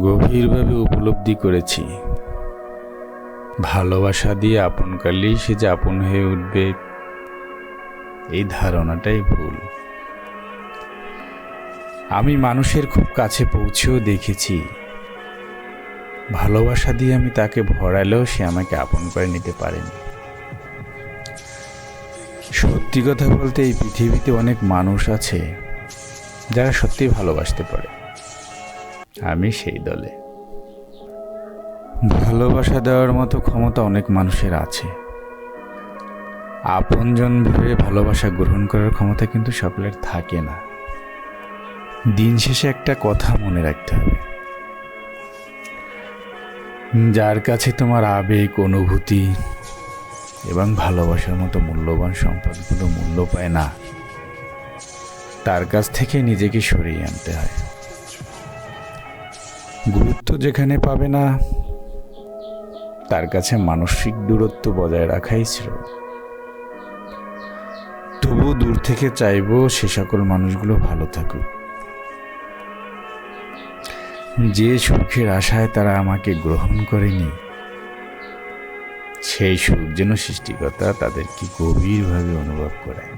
গভীরভাবে উপলব্ধি করেছি। ভালোবাসা দিয়ে আপন করলেই সে যে আপন হয়ে উঠবে, এই ধারণাটাই ভুল। আমি মানুষের খুব কাছে পৌঁছেও দেখেছি। ভালোবাসা দিয়ে আমি তাকে ভরালেও সে আমাকে আপন করে নিতে পারেনি। সত্যি কথা বলতে এই পৃথিবীতে অনেক মানুষ আছে, যারা সত্যি ভালোবাসতে পারে। আমি সেই দলে। ভালোবাসা দেওয়ার মতো ক্ষমতা অনেক মানুষের আছে। আপনজন ভেবে ভালোবাসা গ্রহণ করার ক্ষমতা কিন্তু সকলের থাকে না। দিন শেষে একটা কথা মনে রাখতে হবে। যার কাছে তোমার আবেগ, অনুভূতি এবং ভালোবাসার মতো মূল্যবান সম্পদগুলো মূল্য পায় না, তার কাছ থেকে নিজেকে সরিয়ে আনতে হয়। গুরুত্ব যেখানে পাবে না, তার কাছে মানসিক দূরত্ব বজায় রাখাই ছিল তবু দূর থেকে চাইব সে সকল মানুষগুলো ভালো থাকুক। যে সুখের আশায় তারা আমাকে গ্রহণ করেনি, সেই সুখ যেন সৃষ্টিকর্তা তাদেরকে গভীরভাবে অনুভব করায়